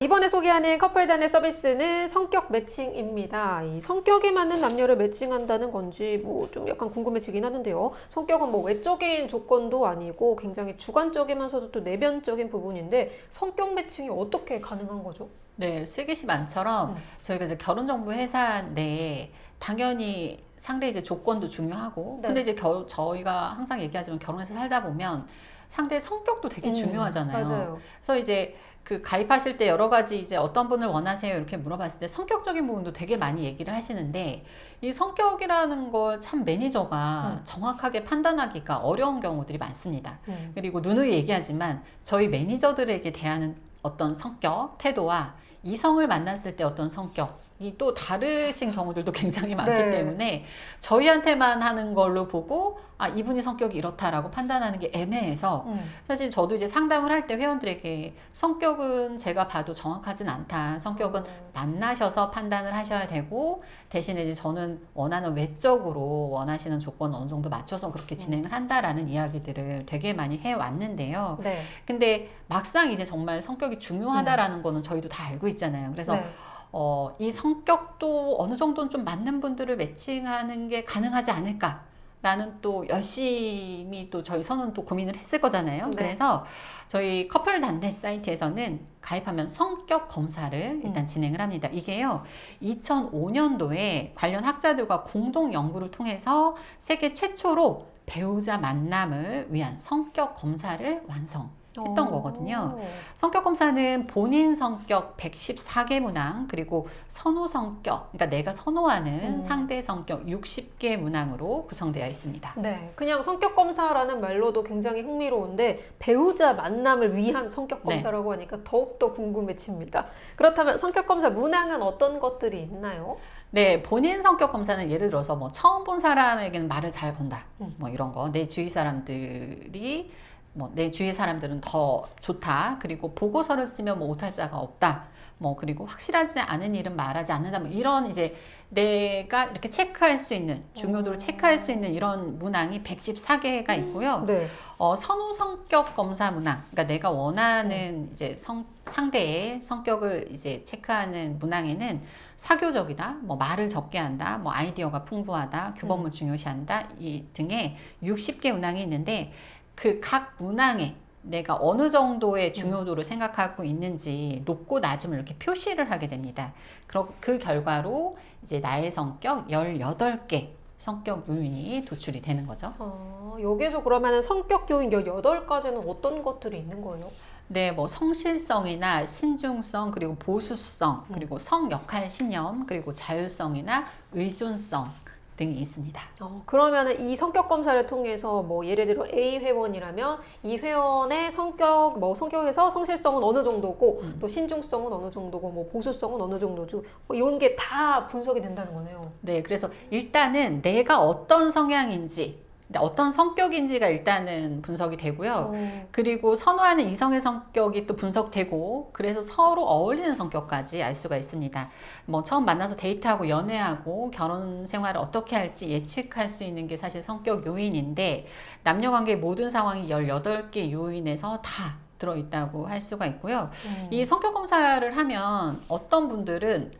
이번에 소개하는 커플단의 서비스는 성격 매칭입니다. 이 성격에 맞는 남녀를 매칭한다는 건지 뭐 좀 약간 궁금해지긴 하는데요. 성격은 뭐 외적인 조건도 아니고 굉장히 주관적이면서도 또 내면적인 부분인데 성격 매칭이 어떻게 가능한 거죠? 네, 슬기씨 말처럼 음. 저희가 이제 결혼정보 회사 내에 당연히 상대 이제 조건도 중요하고 네. 근데 이제 겨, 저희가 항상 얘기하지만 결혼해서 살다 보면 상대 성격도 되게 음, 중요하잖아요. 맞아요. 그래서 이제 그 가입하실 때 여러 가지 이제 어떤 분을 원하세요 이렇게 물어봤을 때 성격적인 부분도 되게 많이 얘기를 하시는데 이 성격이라는 걸 참 매니저가 음. 정확하게 판단하기가 어려운 경우들이 많습니다. 음. 그리고 누누이 얘기하지만 저희 매니저들에게 대하는 어떤 성격, 태도와 이성을 만났을 때 어떤 성격이 또 다르신 경우들도 굉장히 많기 네. 때문에 저희한테만 하는 걸로 보고 아 이분이 성격이 이렇다라고 판단하는 게 애매해서 음. 사실 저도 이제 상담을 할 때 회원들에게 성격은 제가 봐도 정확하진 않다. 성격은 음. 만나셔서 판단을 하셔야 되고 대신에 이제 저는 원하는 외적으로 원하시는 조건 어느 정도 맞춰서 그렇게 음. 진행을 한다라는 이야기들을 되게 많이 해 왔는데요. 네. 근데 막상 이제 정말 성격이 중요하다라는 거는 저희도 다 알고 있잖아요. 그래서 네. 어, 이 성격도 어느 정도는 좀 맞는 분들을 매칭하는 게 가능하지 않을까? 라는 또 열심히 또 저희 선은 또 고민을 했을 거잖아요. 네. 그래서 저희 커플 단대 사이트에서는 가입하면 성격 검사를 일단 음. 진행을 합니다. 이게요, 2005년도에 관련 학자들과 공동 연구를 통해서 세계 최초로 배우자 만남을 위한 성격 검사를 완성. 했던 오. 거거든요. 성격 검사는 본인 성격 114개 문항 그리고 선호 성격 그러니까 내가 선호하는 음. 상대 성격 60개 문항으로 구성되어 있습니다. 네, 그냥 성격 검사라는 말로도 굉장히 흥미로운데 배우자 만남을 위한 성격 네. 검사라고 하니까 더욱더 궁금해집니다. 그렇다면 성격 검사 문항은 어떤 것들이 있나요? 네, 본인 성격 검사는 예를 들어서 뭐 처음 본 사람에게는 말을 잘 건다. 음. 뭐 이런 거. 내 주위 사람들이 뭐 내 주위 사람들은 더 좋다. 그리고 보고서를 쓰면 뭐 오탈자가 없다. 뭐 그리고 확실하지 않은 일은 말하지 않는다. 뭐 이런 이제 내가 이렇게 체크할 수 있는 중요도를 음. 체크할 수 있는 이런 문항이 114개가 있고요. 네. 어, 선호 성격 검사 문항. 그러니까 내가 음. 원하는 이제 성, 상대의 성격을 이제 체크하는 문항에는 사교적이다, 뭐 말을 적게 한다, 뭐 아이디어가 풍부하다, 음. 규범을 중요시한다, 이 등의 60개 문항이 있는데 그 각 문항에 내가 어느 정도의 중요도를 생각하고 있는지 높고 낮음을 이렇게 표시를 하게 됩니다. 그 결과로 이제 나의 성격 18개 성격 요인이 도출이 되는 거죠. 어, 여기에서 그러면 성격 요인 18가지는 어떤 것들이 있는 거예요? 네, 뭐 성실성이나 신중성 그리고 보수성 그리고 성 역할 신념 그리고 자율성이나 의존성 등이 있습니다. 어, 그러면 이 성격 검사를 통해서 뭐 예를 들어 A 회원이라면 이 회원의 성격 뭐 성격에서 성실성은 어느 정도고 음. 또 신중성은 어느 정도고 뭐 보수성은 어느 정도죠. 뭐 이런 게 다 분석이 된다는 거네요. 네, 그래서 일단은 내가 어떤 성향인지 어떤 성격인지가 일단은 분석이 되고요. 어, 그리고 선호하는 이성의 성격이 또 분석되고 그래서 서로 어울리는 성격까지 알 수가 있습니다. 뭐 처음 만나서 데이트하고 연애하고 결혼 생활을 어떻게 할지 예측할 수 있는 게 사실 성격 요인인데 남녀 관계 모든 상황이 18개 요인에서 다 들어있다고 할 수가 있고요. 음. 이 성격 검사를 하면 어떤 분들은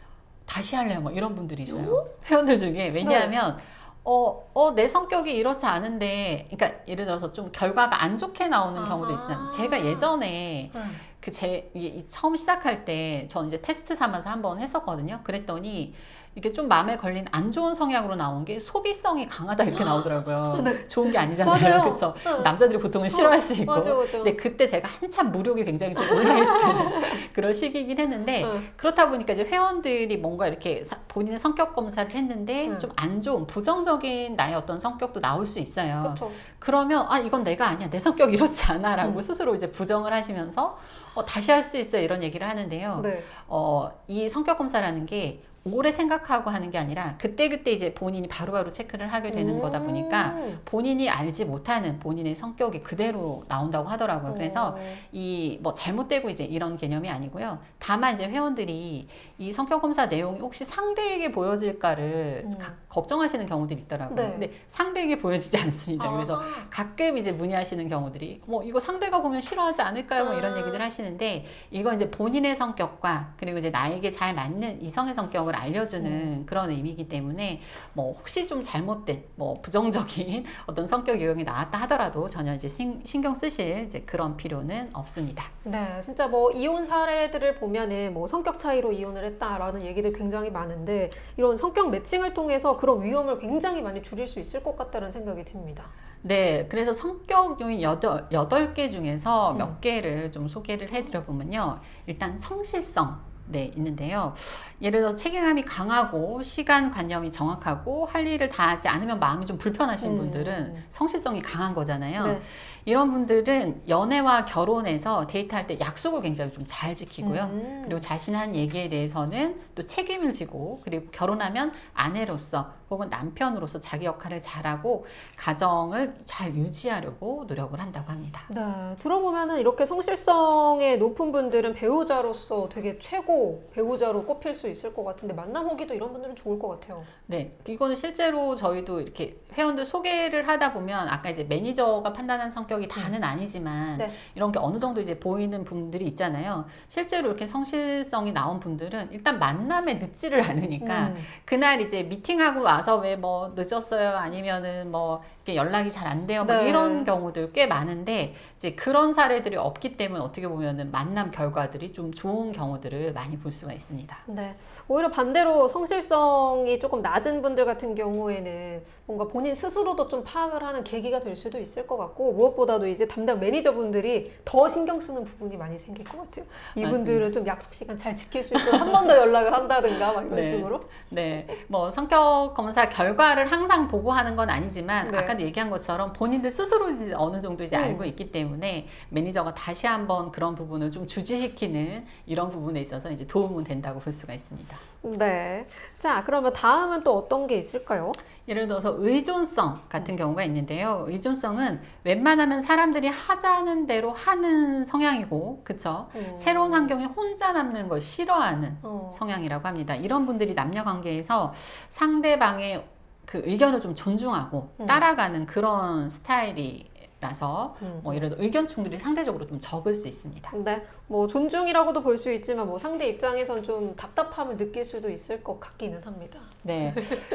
다시 할래요 뭐 이런 분들이 있어요. 회원들 중에 왜냐하면 어, 어, 내 성격이 이렇지 않은데, 그러니까 예를 들어서 좀 결과가 안 좋게 나오는 경우도 있어요. 제가 예전에 음. 그 제, 이게 이 처음 시작할 때, 전 이제 테스트 삼아서 한 번 했었거든요. 그랬더니, 이게 좀 마음에 걸린 안 좋은 성향으로 나온 게 소비성이 강하다 이렇게 나오더라고요. 좋은 게 아니잖아요. 네. 그렇죠. 응. 남자들이 보통은 싫어할 수 있고. 맞아 맞아. 근데 그때 제가 한참 무력이 굉장히 좀 올라있어요. 그런 시기이긴 했는데, 응. 그렇다 보니까 이제 회원들이 뭔가 이렇게 사- 본인의 성격 검사를 했는데 음. 좀안 좋은 부정적인 나의 어떤 성격도 나올 수 있어요. 그렇죠. 그러면 아 이건 내가 아니야 내 성격 이렇지 않아라고 음. 스스로 이제 부정을 하시면서 어, 다시 할 수 있어요 이런 얘기를 하는데요. 네. 어, 이 성격 검사라는 게 오래 생각하고 하는 게 아니라 그때그때 이제 본인이 바로 바로 체크를 하게 되는 음. 거다 보니까 본인이 알지 못하는 본인의 성격이 그대로 나온다고 하더라고요. 그래서 어. 이뭐 잘못되고 이제 이런 개념이 아니고요. 다만 이제 회원들이 이 성격 검사 내용이 혹시 상대에게 보여질까를 음. 가- 걱정하시는 경우들이 있더라고요. 네. 근데 상대에게 보여지지 않습니다. 그래서 아하. 가끔 이제 문의하시는 경우들이 뭐 이거 상대가 보면 싫어하지 않을까요? 뭐 이런 아. 얘기들 하시는 데 이건 이제 본인의 성격과 그리고 이제 나에게 잘 맞는 이성의 성격을 알려주는 음. 그런 의미이기 때문에 뭐 혹시 좀 잘못된 뭐 부정적인 어떤 성격 유형이 나왔다 하더라도 전혀 이제 신, 신경 쓰실 이제 그런 필요는 없습니다. 네, 진짜 뭐 이혼 사례들을 보면은 뭐 성격 차이로 이혼을 했다라는 얘기들 굉장히 많은데 이런 성격 매칭을 통해서 그런 위험을 굉장히 많이 줄일 수 있을 것 같다는 생각이 듭니다. 네, 그래서 성격 요인 여덟, 여덟 개 중에서 음. 몇 개를 좀 소개를 해드려 보면요. 일단 성실성. 네, 있는데요. 예를 들어 책임감이 강하고 시간 관념이 정확하고 할 일을 다 하지 않으면 마음이 좀 불편하신 음. 분들은 성실성이 강한 거잖아요. 네. 이런 분들은 연애와 결혼에서 데이트할 때 약속을 굉장히 좀 잘 지키고요. 음. 그리고 자신 한 얘기에 대해서는 또 책임을 지고 그리고 결혼하면 아내로서 혹은 남편으로서 자기 역할을 잘하고 가정을 잘 유지하려고 노력을 한다고 합니다. 네, 들어보면은 이렇게 성실성의 높은 분들은 배우자로서 되게 최고 배우자로 꼽힐 수 있을 것 같은데 만남 후기도 이런 분들은 좋을 것 같아요. 네, 이거는 실제로 저희도 이렇게 회원들 소개를 하다 보면 아까 이제 매니저가 판단한 성격이 다는 아니지만 네. 이런 게 어느 정도 이제 보이는 분들이 있잖아요. 실제로 이렇게 성실성이 나온 분들은 일단 만남에 늦지를 않으니까 음. 그날 이제 미팅하고 와서 왜 뭐 늦었어요 아니면은 뭐 이렇게 연락이 잘 안 돼요 뭐 네. 이런 경우들 꽤 많은데 이제 그런 사례들이 없기 때문에 어떻게 보면은 만남 결과들이 좀 좋은 경우들을 많이 볼 수가 있습니다. 네. 오히려 반대로 성실성이 조금 낮은 분들 같은 경우에는 뭔가 본인 스스로도 좀 파악을 하는 계기가 될 수도 있을 것 같고 무엇보다도 이제 담당 매니저분들이 더 신경 쓰는 부분이 많이 생길 것 같아요. 이분들은 좀 약속 시간 잘 지킬 수 있도록 한 번 더 연락을 한다든가 막 이런 네. 식으로. 네, 뭐 성격 검사 결과를 항상 보고하는 건 아니지만 네. 아까 도 얘기한 것처럼 본인들 스스로 이제 어느 정도 이제 음. 알고 있기 때문에 매니저가 다시 한번 그런 부분을 좀 주지시키는 이런 부분에 있어서 이제 도움은 된다고 볼 수가 있습니다. 네. 자, 그러면 다음은 또 어떤 게 있을까요? 예를 들어서 의존성 같은 경우가 있는데요. 의존성은 웬만하면 사람들이 하자는 대로 하는 성향이고, 그쵸? 음. 새로운 환경에 혼자 남는 걸 싫어하는 어. 성향이라고 합니다. 이런 분들이 남녀 관계에서 상대방의 그 의견을 좀 존중하고 음. 따라가는 그런 스타일이 라서 음. 뭐 들어 의견 충돌이 상대적으로 좀 적을 수 있습니다. 네, 뭐 존중이라고도 볼 수 있지만 뭐 상대 입장에선 좀 답답함을 느낄 수도 있을 것 같기는 합니다. 네,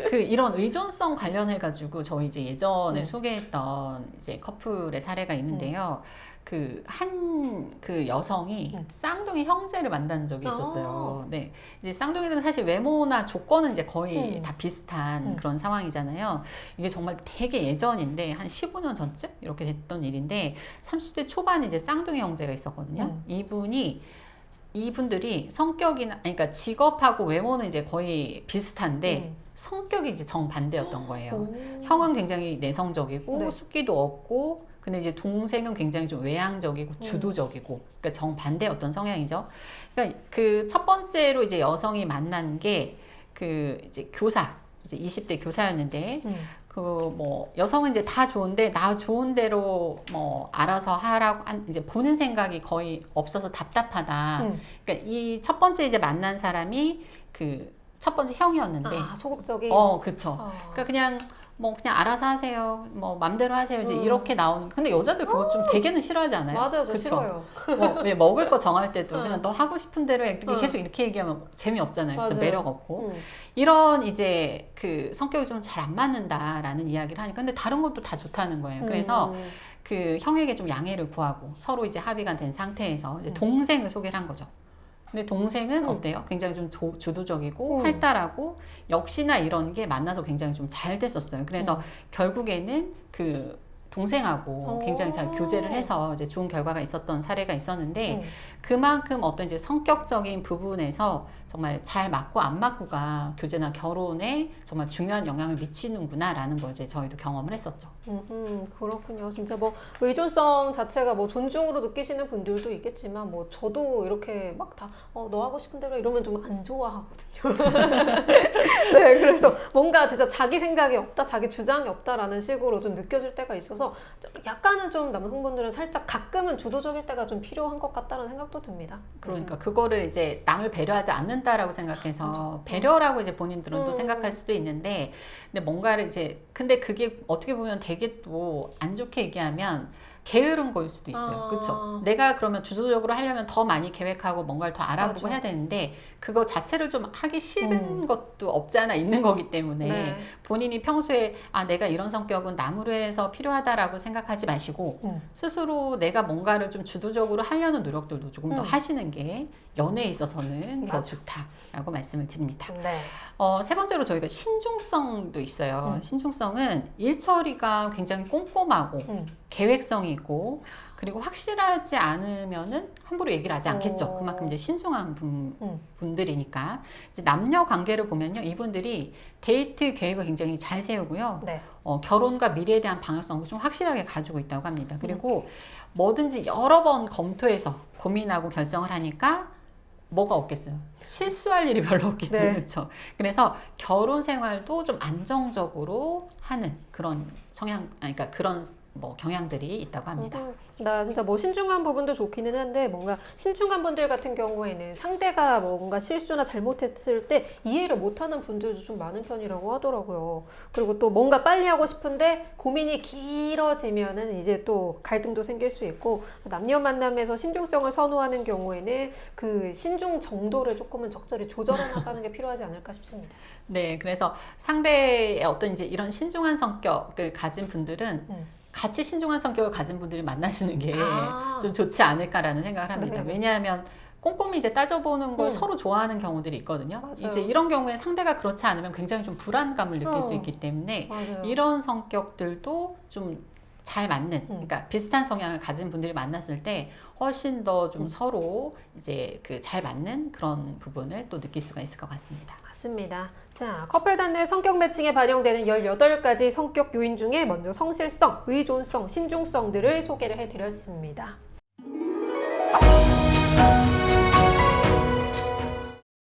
그 이런 의존성 관련해 가지고 저희 이제 예전에 음. 소개했던 이제 커플의 사례가 있는데요. 그한그 여성이 음. 쌍둥이 형제를 만난 적이 아. 있었어요. 네, 이제 쌍둥이들은 사실 외모나 조건은 이제 거의 음. 다 비슷한 음. 그런 상황이잖아요. 이게 정말 되게 예전인데 한 15년 전쯤 이렇게 됐던 일인데 30대 초반에 이제 쌍둥이 형제가 있었거든요. 음. 이분이 이분들이 성격이나 그러니까 직업하고 외모는 이제 거의 비슷한데 성격이 이제 정반대였던 거예요. 음. 오. 형은 굉장히 내성적이고 네. 숙기도 없고 근데 이제 동생은 굉장히 좀 음. 외향적이고 주도적이고 그러니까 정반대였던 성향이죠. 그러니까 그 첫 번째로 이제 여성이 만난 게 그 이제 교사 이제 20대 교사였는데 음. 그뭐 여성은 이제 다 좋은데 나 좋은 대로 뭐 알아서 하라고 한 이제 보는 생각이 거의 없어서 답답하다. 음. 그러니까 이 첫 번째 이제 만난 사람이 그 첫 번째 형이었는데 아, 소극적인. 어 그쵸. 아. 그러니까 그냥 뭐 그냥 알아서 하세요. 뭐 맘대로 하세요. 이제 음. 이렇게 나오는. 근데 여자들 그거 좀 되게는 싫어하지 않아요? 맞아요, 저 그쵸? 싫어요. 뭐, 왜 먹을 거 정할 때도 응. 그냥 너 하고 싶은 대로 해. 이렇게 응. 계속 이렇게 얘기하면 재미없잖아요. 맞아요. 매력 없고. 음. 이런 이제 그 성격이 좀 잘 안 맞는다라는 이야기를 하니까 근데 다른 것도 다 좋다는 거예요. 그래서 음. 그 형에게 좀 양해를 구하고 서로 이제 합의가 된 상태에서 이제 음. 동생을 소개를 한 거죠. 근데 동생은 음. 어때요? 굉장히 좀 조- 주도적이고 음. 활달하고 역시나 이런 게 만나서 굉장히 좀 잘 됐었어요. 그래서 음. 결국에는 그 동생하고 오. 굉장히 잘 교제를 해서 이제 좋은 결과가 있었던 사례가 있었는데 음. 그만큼 어떤 이제 성격적인 부분에서 정말 잘 맞고 안 맞고가 교제나 결혼에 정말 중요한 영향을 미치는구나라는 걸 이제 저희도 경험을 했었죠. 음, 그렇군요. 진짜 뭐 의존성 자체가 뭐 존중으로 느끼시는 분들도 있겠지만 뭐 저도 이렇게 막 다 어, 너 하고 싶은 대로 이러면 좀 안 좋아하거든요. 네, 그래서 뭔가 진짜 자기 생각이 없다, 자기 주장이 없다라는 식으로 좀 느껴질 때가 있어서 약간은 좀 남성분들은 살짝 가끔은 주도적일 때가 좀 필요한 것 같다는 생각도 듭니다. 그러니까 그거를 이제 남을 배려하지 않는 다라고 생각해서 배려라고 이제 본인들은 또 음. 생각할 수도 있는데 근데 뭔가를 이제 근데 그게 어떻게 보면 되게 또 안 좋게 얘기하면 게으른 거일 수도 있어요. 아. 그렇죠? 내가 그러면 주도적으로 하려면 더 많이 계획하고 뭔가를 더 알아보고 맞아. 해야 되는데 그거 자체를 좀 하기 싫은 음. 것도 없지 않아 있는 거기 때문에 네. 본인이 평소에 아 내가 이런 성격은 남으로 해서 필요하다라고 생각하지 마시고 음. 스스로 내가 뭔가를 좀 주도적으로 하려는 노력들도 조금 더 음. 하시는 게 연애에 있어서는 더. 좋다라고 말씀을 드립니다. 네. 어, 세 번째로 저희가 신중성도 있어요. 음. 신중성은 일 처리가 굉장히 꼼꼼하고 음. 계획성이 있고 그리고 확실하지 않으면은 함부로 얘기를 하지 않겠죠. 어. 그만큼 이제 신중한 분, 음. 분들이니까 이제 남녀 관계를 보면요, 이분들이 데이트 계획을 굉장히 잘 세우고요. 네. 어, 결혼과 미래에 대한 방향성도 좀 확실하게 가지고 있다고 합니다. 음. 그리고 뭐든지 여러 번 검토해서 고민하고 결정을 하니까 뭐가 없겠어요. 실수할 일이 별로 없겠죠. 네. 그렇죠. 그래서 결혼 생활도 좀 안정적으로 하는 그런 성향, 아니, 그러니까 그런 뭐 경향들이 있다고 합니다. 음, 나 진짜 뭐 신중한 부분도 좋기는 한데 뭔가 신중한 분들 같은 경우에는 상대가 뭔가 실수나 잘못했을 때 이해를 못하는 분들도 좀 많은 편이라고 하더라고요. 그리고 또 뭔가 빨리 하고 싶은데 고민이 길어지면은 이제 또 갈등도 생길 수 있고 남녀 만남에서 신중성을 선호하는 경우에는 그 신중 정도를 조금은 적절히 조절해 나가는 게 필요하지 않을까 싶습니다. 네, 그래서 상대의 어떤 이제 이런 신중한 성격을 가진 분들은 음. 같이 신중한 성격을 가진 분들이 만나시는 게좀 아. 좋지 않을까라는 생각을 합니다. 네. 왜냐하면 꼼꼼히 이제 따져보는 걸 음. 서로 좋아하는 경우들이 있거든요. 맞아요. 이제 이런 경우에 상대가 그렇지 않으면 굉장히 좀 불안감을 느낄 어. 수 있기 때문에 맞아요. 이런 성격들도 좀 잘 맞는, 음. 그러니까 비슷한 성향을 가진 분들이 만났을 때 훨씬 더좀 음. 서로 이제 그 잘 맞는 그런 부분을 또 느낄 수가 있을 것 같습니다. 맞습니다. 자, 커플 단내 성격 매칭에 반영되는 18가지 성격 요인 중에 먼저 성실성, 의존성, 신중성들을 소개를 해드렸습니다.